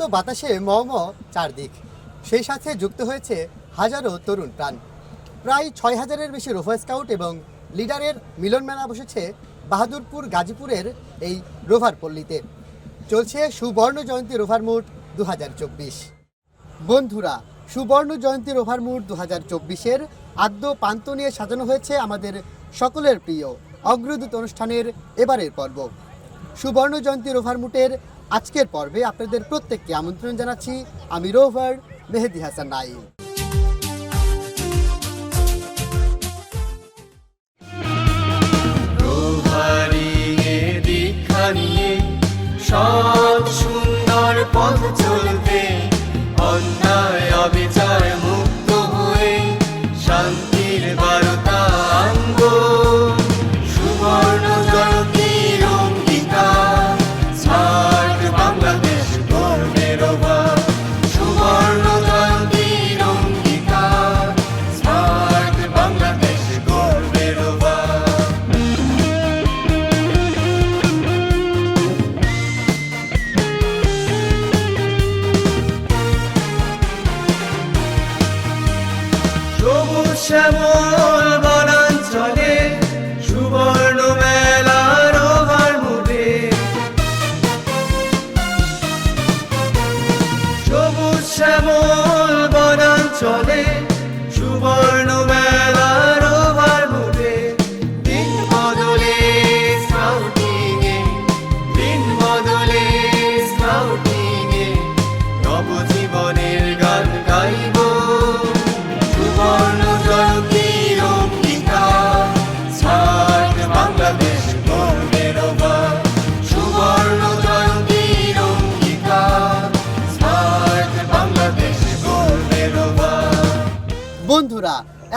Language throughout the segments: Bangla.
বসন্ত বাতাসে মম চারদিক। সেই সাথে যুক্ত হয়েছে হাজারো তরুণ প্রাণ। প্রায় ছয় হাজারের বেশি রোভার স্কাউট এবং লিডারের মিলন মেলা বসেছে বাহাদুরপুর গাজীপুরের এই রোভার পল্লীতে। চলছে সুবর্ণ জয়ন্তী রোভার মুড দু বন্ধুরা, সুবর্ণ জয়ন্তী রোভার মুড দু হাজার চব্বিশের আদ্য পান্ত নিয়ে সাজানো হয়েছে আমাদের সকলের প্রিয় অগ্রদূত অনুষ্ঠানের এবারের পর্ব। সুবর্ণ জয়ন্তী রোভার মুটের আজকের পর্বে আপনাদের প্রত্যেককে আমন্ত্রণ জানাচ্ছি আমি রোভার মেহেদি হাসান নাইম হারিয়ে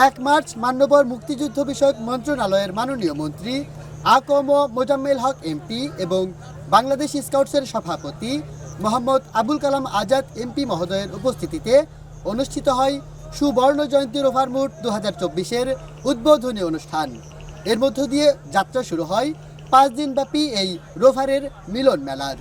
এক মার্চ মান্যবর মুক্তিযুদ্ধ বিষয়ক মন্ত্রণালয়ের মাননীয় মন্ত্রী আকম মোজাম্মেল হক এমপি এবং বাংলাদেশ স্কাউটসের সভাপতি মোহাম্মদ আবুল কালাম আজাদ এমপি মহোদয়ের উপস্থিতিতে অনুষ্ঠিত হয় সুবর্ণ জয়ন্তী রোভার মুট দু হাজার চব্বিশের উদ্বোধনী অনুষ্ঠান। এর মধ্য দিয়ে যাত্রা শুরু হয় পাঁচ দিনব্যাপী এই রোভারের মিলন মেলার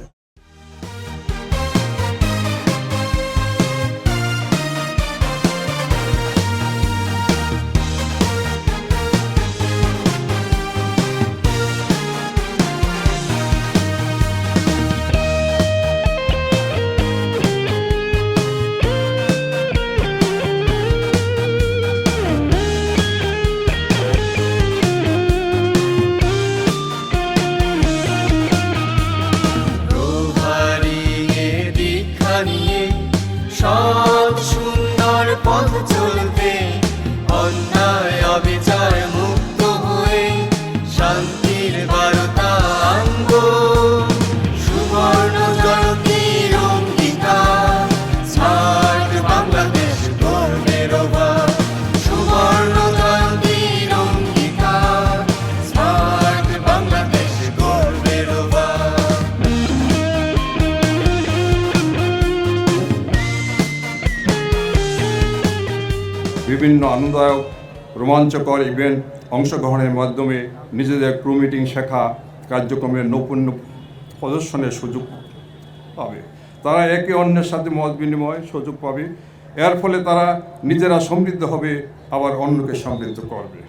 আনন্দদায়ক, রোমাঞ্চকর ইভেন্ট অংশগ্রহণের মাধ্যমে নিজেদের ক্রু মিটিং শেখা কার্যক্রমের নৈপুণ্য প্রদর্শনের সুযোগ পাবে। তারা একে অন্যের সাথে মত বিনিময় সুযোগ পাবে। এর ফলে তারা নিজেরা সমৃদ্ধ হবে, আবার অন্যকে সমৃদ্ধ করবে।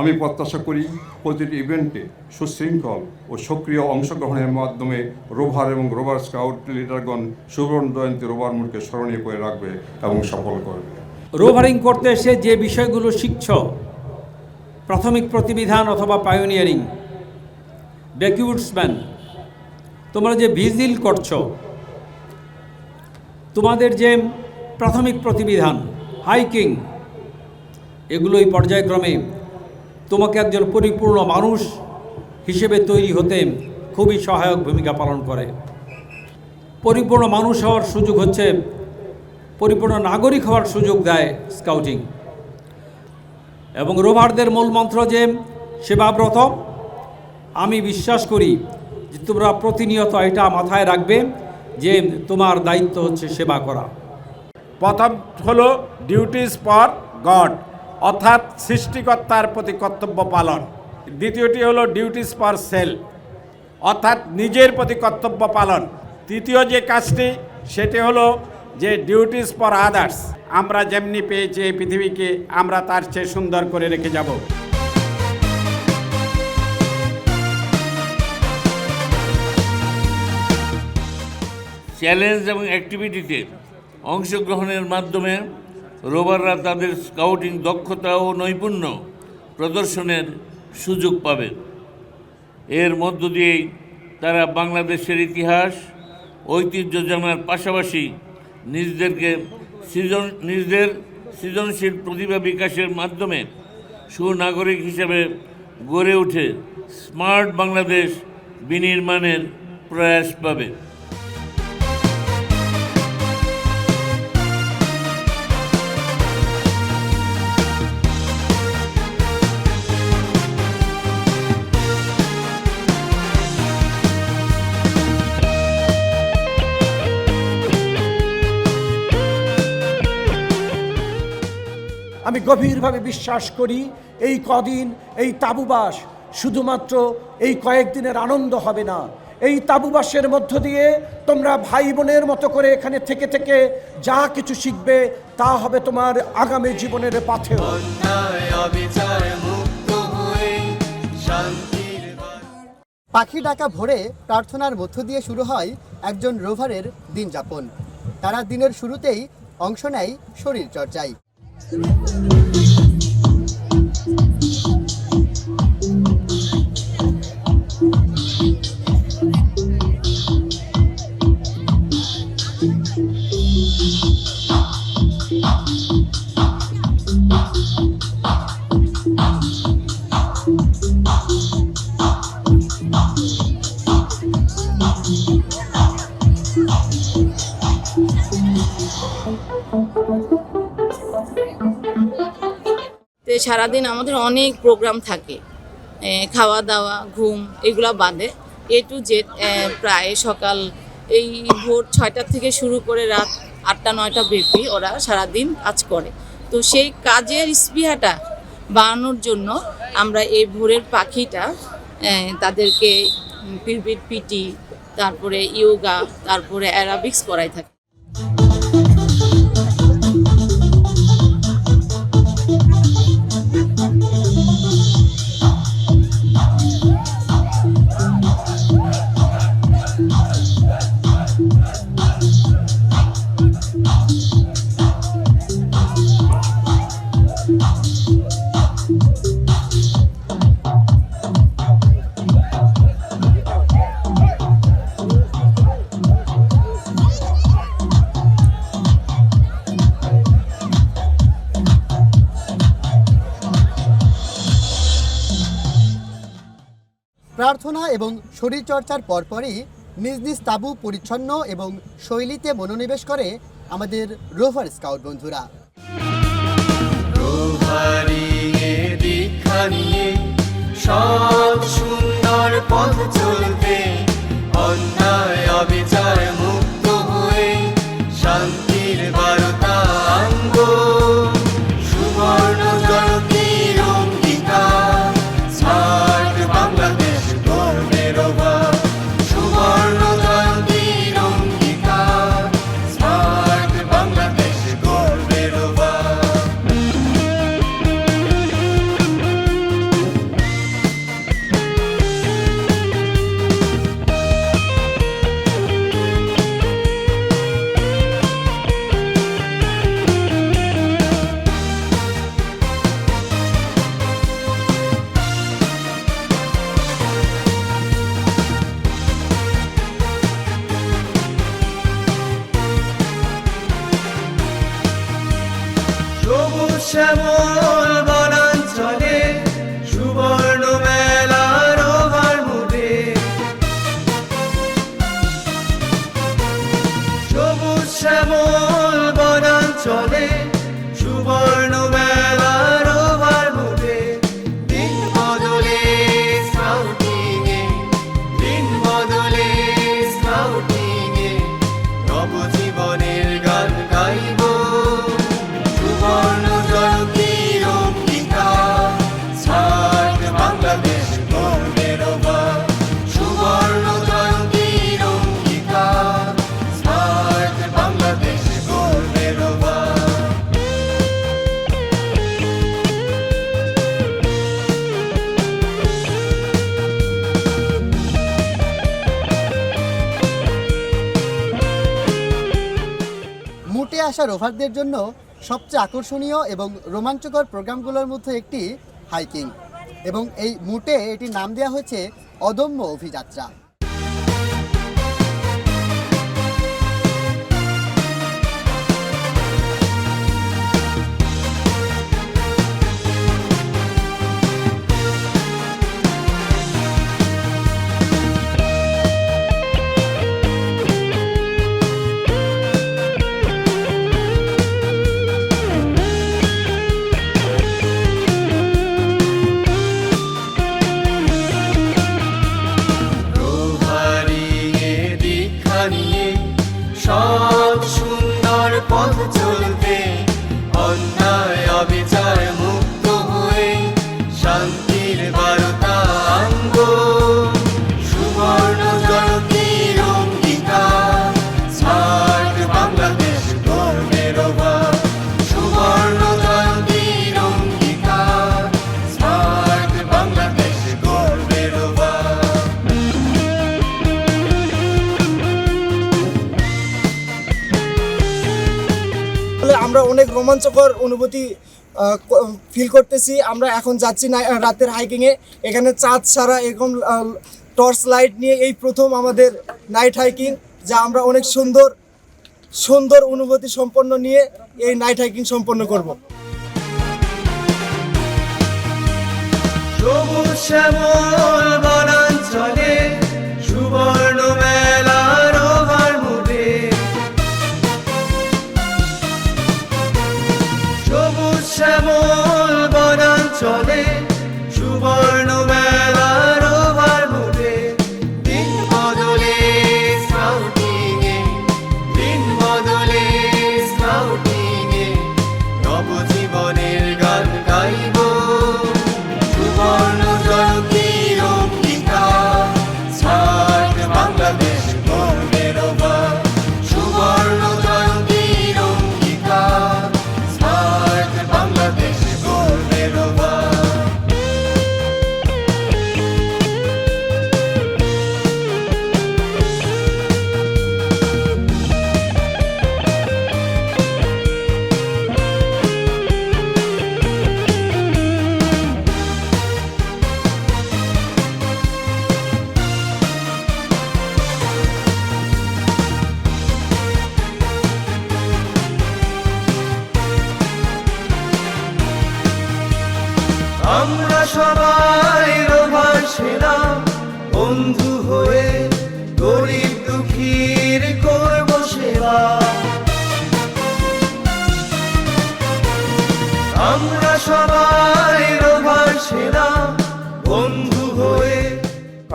আমি প্রত্যাশা করি প্রতিটি ইভেন্টে সুশৃঙ্খল ও সক্রিয় অংশগ্রহণের মাধ্যমে রোভার এবং রোভার স্কাউট লিডারগণ সুবর্ণ জয়ন্তী রোভার মুখকে স্মরণীয় করে রাখবে এবং সফল করবে। রোভারিং করতে এসে যে বিষয়গুলো শিখছ, প্রাথমিক প্রতিবিধান অথবা পায়োনিয়ারিং ডেকিউটসম্যান তোমরা যে ভিজিল করছ, তোমাদের যে প্রাথমিক প্রতিবিধান হাইকিং এগুলোই পর্যায়ক্রমে তোমাকে একজন পরিপূর্ণ মানুষ হিসেবে তৈরি হতে খুবই সহায়ক ভূমিকা পালন করে। পরিপূর্ণ মানুষ হওয়ার সুযোগ হচ্ছে পরিপূর্ণ নাগরিক হওয়ার সুযোগ দেয় স্কাউটিং এবং রোভারদের মূল মন্ত্র যে, সেবাব্রত, আমি বিশ্বাস করি যে তোমরা প্রতিনিয়ত এটা মাথায় রাখবে যে তোমার দায়িত্ব হচ্ছে সেবা করা। প্রথম হলো ডিউটিস ফর গড অর্থাৎ সৃষ্টিকর্তার প্রতি কর্তব্য পালন। দ্বিতীয়টি হলো ডিউটিস ফর সেল অর্থাৎ নিজের প্রতি কর্তব্য পালন। তৃতীয় যে কাজটি, সেটি হলো যে ডিউটিস ফর আদার্স আমরা যেমনি পেয়েছি এই পৃথিবীকে, আমরা তার চেয়ে সুন্দর করে রেখে যাব। চ্যালেঞ্জ এবং অ্যাক্টিভিটিতে অংশগ্রহণের মাধ্যমে রোভাররা তাদের স্কাউটিং দক্ষতা ও নৈপুণ্য প্রদর্শনের সুযোগ পাবে এর মধ্য দিয়েই তারা বাংলাদেশের ইতিহাস, ঐতিহ্য জানার পাশাপাশি নিজেদেরকে সৃজন, নিজদের সৃজনশীল প্রতিভা বিকাশের মাধ্যমে সুনাগরিক হিসেবে গড়ে উঠে স্মার্ট বাংলাদেশ বিনির্মাণের প্রয়াস পাবে। গভীরভাবে বিশ্বাস করি এই কদিন এই তাবুবাস শুধুমাত্র এই কয়েকদিনের আনন্দ হবে না। এই তাবুবাসের মধ্য দিয়ে তোমরা ভাই বোনের মতো করে এখানে থেকে থেকে যা কিছু শিখবে তা হবে তোমার আগামী জীবনের বাণী পাখি ডাকা ভোরে প্রার্থনার মধ্য দিয়ে শুরু হয় একজন রোভারের দিনযাপন। তারা দিনের শুরুতেই অংশ নেয় শরীর চর্চায় তো সারাদিন আমাদের অনেক প্রোগ্রাম থাকে। খাওয়া দাওয়া ঘুম, এগুলো বাদে। এ টু জেড প্রায় সকাল এই ভোর ছয়টা থেকে শুরু করে রাত আটটা, নয়টা ব্যাপী ওরা সারাদিন কাজ করে। তো সেই কাজের স্পৃহাটা বাড়ানোর জন্য আমরা এই ভোরের পাখিটা তাদেরকে পিরপিট পিটি, তারপরে ইয়োগা তারপরে অ্যারাবিক্স করাই থাকি। প্রার্থনা এবং শরীরচর্চার পরপরই নিজ নিজ তাবু পরিচ্ছন্ন এবং শৈলীতে মনোনিবেশ করে আমাদের রোভার স্কাউট বন্ধুরা। শান্তির বার্তা আসা রোভারদের জন্য সবচেয়ে আকর্ষণীয় এবং রোমাঞ্চকর প্রোগ্রামগুলোর মধ্যে একটি হাইকিং। এবং এই মুটে এটির নাম দেওয়া হয়েছে অদম্য অভিযাত্রা। রোমাঞ্চকর অনুভূতি ফিল করতেছি। আমরা এখন যাচ্ছি না রাতের হাইকিংয়ে এখানে চাঁদ ছাড়া এরকম টর্চ লাইট নিয়ে এই প্রথম আমাদের নাইট হাইকিং যা আমরা অনেক সুন্দর সুন্দর অনুভূতি সম্পন্ন নিয়ে এই নাইট হাইকিং সম্পন্ন করব। সবুজ শ্যামল বনাঞ্চলে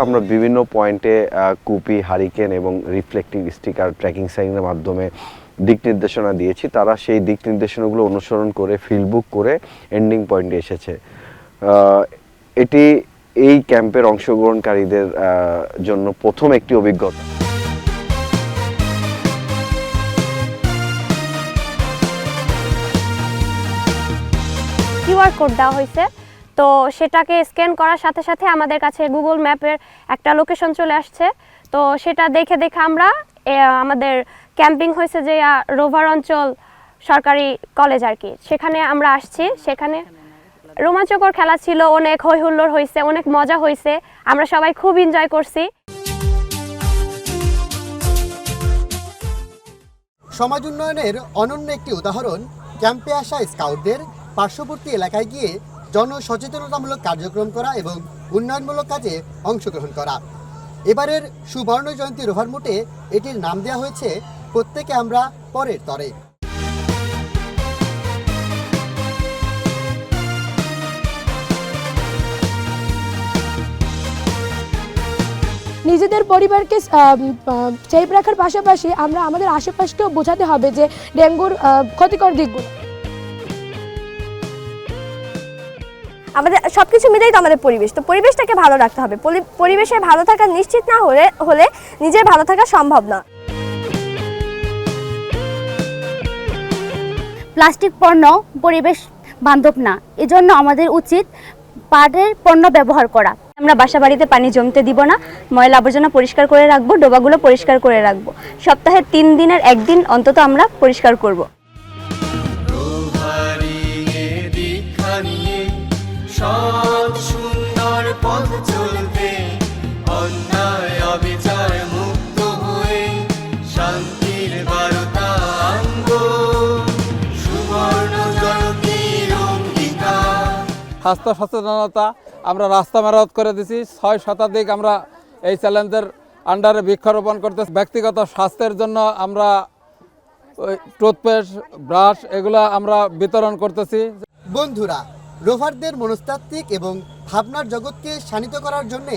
আমরা বিভিন্ন পয়েন্টে কুপি, হারিকেন এবং রিফ্লেক্টিং স্টিকার ট্র্যাকিং সাইনের মাধ্যমে দিক নির্দেশনা দিয়েছি। তারা সেই দিক নির্দেশনাগুলো অনুসরণ করে ফিল্ড বুক করে এন্ডিং পয়েন্টে এসেছে। এটি এই ক্যাম্পের অংশগ্রহণকারীদের জন্য প্রথম একটি অভিজ্ঞতা। কিউআর কোড দেওয়া হয়েছে। তো সেটাকে স্ক্যান করার সাথে সাথে আমাদের কাছে গুগল ম্যাপের একটা লোকেশন চলে আসছে। তো সেটা দেখে দেখে আমরা আমাদের ক্যাম্পিং হয়েছে যে রোভার অঞ্চল সরকারি কলেজ আর কি। সেখানে আমরা আসছি, সেখানে রোমাঞ্চকর খেলা ছিল, অনেক হই হুল্লোড় হয়েছে, অনেক মজা হয়েছে। আমরা সবাই খুব এনজয় করছি। সমাজ উন্নয়নের অনন্য একটি উদাহরণ, ক্যাম্পে আসা স্কাউটদের পার্শ্ববর্তী এলাকায় গিয়ে জনসচেতনতামূলক কার্যক্রম করা এবং উন্নয়নমূলক কাজে অংশগ্রহণ করা। এবারের সুবর্ণ জয়ন্তী রোভার মুটে এটির নাম দেওয়া হয়েছে, প্রত্যেকে আমরা পরের তরে। নিজেদের পরিবারকে সেফ রাখার পাশাপাশি আমরা আমাদের আশেপাশকেও বোঝাতে হবে যে ডেঙ্গুর ক্ষতিকর দিকগুলো। আমাদের সব কিছু মিলেই তো আমাদের পরিবেশ। তো পরিবেশটাকে ভালো রাখতে হবে। পরিবেশে ভালো থাকা নিশ্চিত না হলে হলে নিজের ভালো থাকা সম্ভব না। প্লাস্টিক পণ্য পরিবেশ বান্ধব না। এজন্য আমাদের উচিত পাটের পণ্য ব্যবহার করা। আমরা বাসা বাড়িতে পানি জমতে দিব না। ময়লা আবর্জনা পরিষ্কার করে রাখব, ডোবাগুলো পরিষ্কার করে রাখব। সপ্তাহে তিন দিনের একদিন অন্তত আমরা পরিষ্কার করব। সৎ সুন্দর পথ চলতে অন্যায় অবিচার মুক্ত হয়ে শান্তির বারতা আনব সুবর্ণ জয়তীর অঙ্গীকার স্বাস্থ্য সচেতনতা আমরা রাস্তা মেরামত করে দিছি। ছয় শতাধিক আমরা এই চ্যালেঞ্জের আন্ডারে বৃক্ষরোপণ করতেছি। ব্যক্তিগত স্বাস্থ্যের জন্য আমরা ওই টুথপেস্ট ব্রাশ এগুলো আমরা বিতরণ করতেছি। বন্ধুরা রোভারদের মনস্তাত্ত্বিক এবং ভাবনার জগৎকে শানিত করার জন্য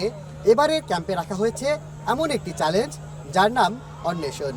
এবারের ক্যাম্পে রাখা হয়েছে এমন একটি চ্যালেঞ্জ, যার নাম অন্বেষণ।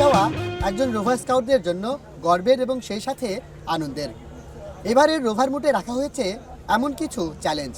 যাওয়া একজন রোভার স্কাউটদের জন্য গর্বের এবং সেই সাথে আনন্দের। এবারের রোভার মুটে রাখা হয়েছে এমন কিছু চ্যালেঞ্জ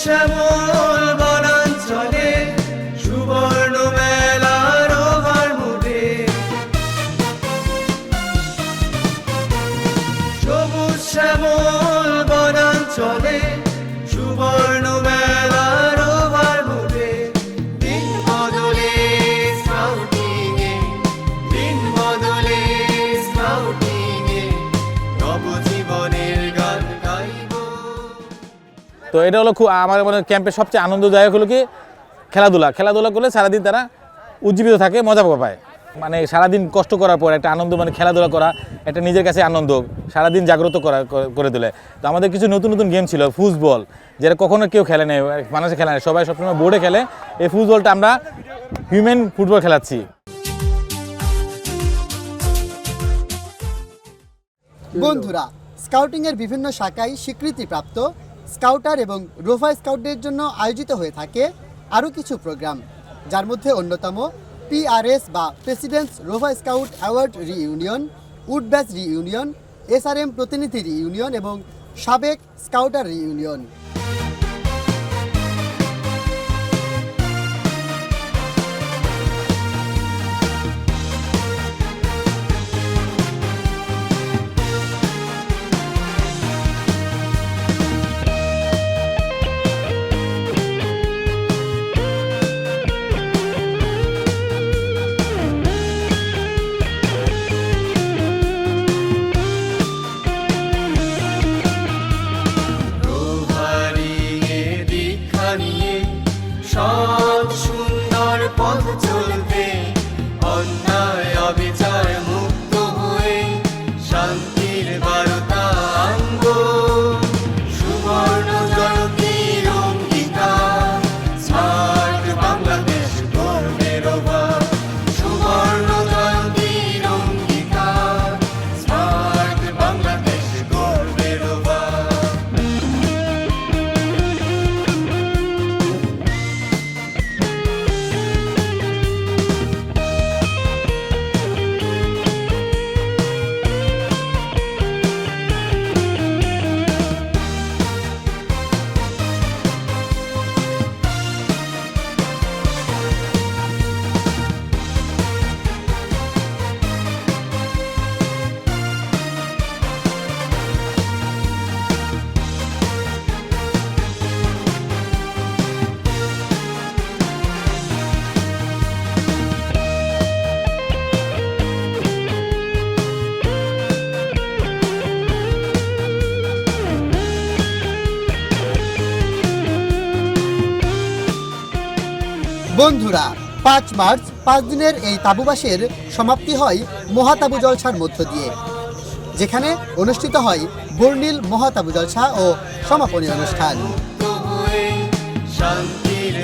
শ্যামল তো এটা হলো খুব আমার মানে ক্যাম্পের সবচেয়ে আনন্দদায়ক হলো কি, খেলাধুলা। খেলাধুলা করলে সারাদিন তারা উজ্জীবিত থাকে, মজা পায়। মানে সারাদিন কষ্ট করার পর, একটা আনন্দ মানে খেলাধুলা করা, একটা নিজের কাছে আনন্দ, সারাদিন জাগ্রত করা, করে তোলে। তো আমাদের কিছু নতুন নতুন গেম ছিল, ফুটবল, যেটা কখনো কেউ খেলে নেই মানুষে খেলে নেই, সবাই সবসময় বোর্ডে খেলে। এই ফুটবলটা আমরা হিউম্যান ফুটবল খেলাচ্ছি। বন্ধুরা স্কাউটিংয়ের বিভিন্ন শাখায় স্বীকৃতিপ্রাপ্ত স্কাউটার এবং রোভার স্কাউটদের জন্য আয়োজিত হয়ে থাকে আরও কিছু প্রোগ্রাম, যার মধ্যে অন্যতম পিআরএস বা presidents rover scout award reunion wood batch reunion, SRM প্রতিনিধি রি ইউনিয়ন এবং সাবেক স্কাউটার রিইউনিয়ন। বন্ধুরা, পাঁচ মার্চ, পাঁচ দিনের এই তাবুবাসের সমাপ্তি হয় মহাতাবু জলসার মধ্য দিয়ে। যেখানে অনুষ্ঠিত হয় বর্ণিল মহাতাবু জলসা ও সমাপনী অনুষ্ঠান। শান্তির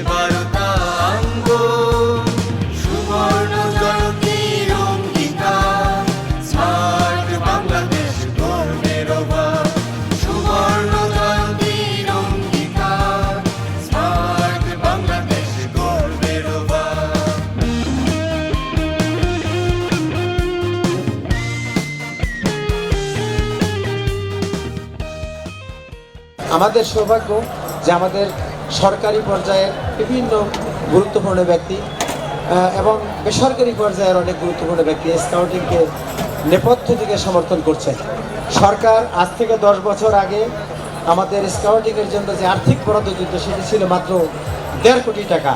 আমাদের সৌভাগ্য যে আমাদের সরকারি পর্যায়ের বিভিন্ন গুরুত্বপূর্ণ ব্যক্তি এবং বেসরকারি পর্যায়ের অনেক গুরুত্বপূর্ণ ব্যক্তি স্কাউটিংকে নেপথ্য থেকে সমর্থন করছেন। সরকার আজ থেকে দশ বছর আগে আমাদের স্কাউটিংয়ের জন্য যে আর্থিক বরাদ্দ দিত সেটি ছিল মাত্র দেড় কোটি টাকা।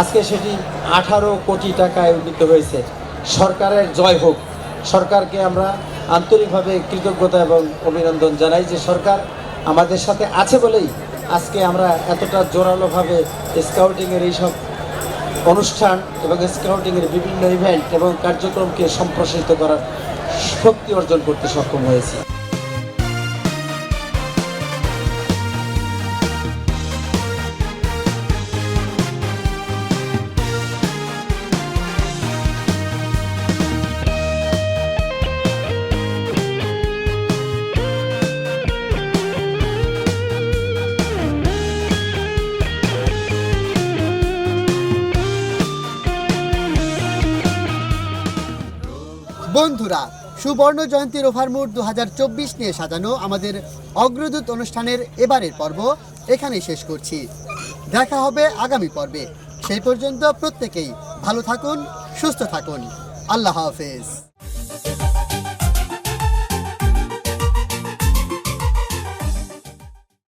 আজকে সেটি আঠারো কোটি টাকায় উন্নীত হয়েছে। সরকারের জয় হোক। সরকারকে আমরা আন্তরিকভাবে কৃতজ্ঞতা এবং অভিনন্দন জানাই যে সরকার আমাদের সাথে আছে বলেই আজকে আমরা এতটা জোরালোভাবে স্কাউটিংয়ের এইসব অনুষ্ঠান এবং স্কাউটিংয়ের বিভিন্ন ইভেন্ট এবং কার্যক্রমকে সম্প্রসারিত করার শক্তি অর্জন করতে সক্ষম হয়েছি। সুবর্ণ জয়ন্তীর ওভারমুড দু নিয়ে সাজানো আমাদের অগ্রদূত অনুষ্ঠানের এবারের পর্ব এখানে শেষ করছি। দেখা হবে আগামী পর্বে। সেই পর্যন্ত প্রত্যেকেই ভালো থাকুন, সুস্থ থাকুন। আল্লাহ হাফেজ।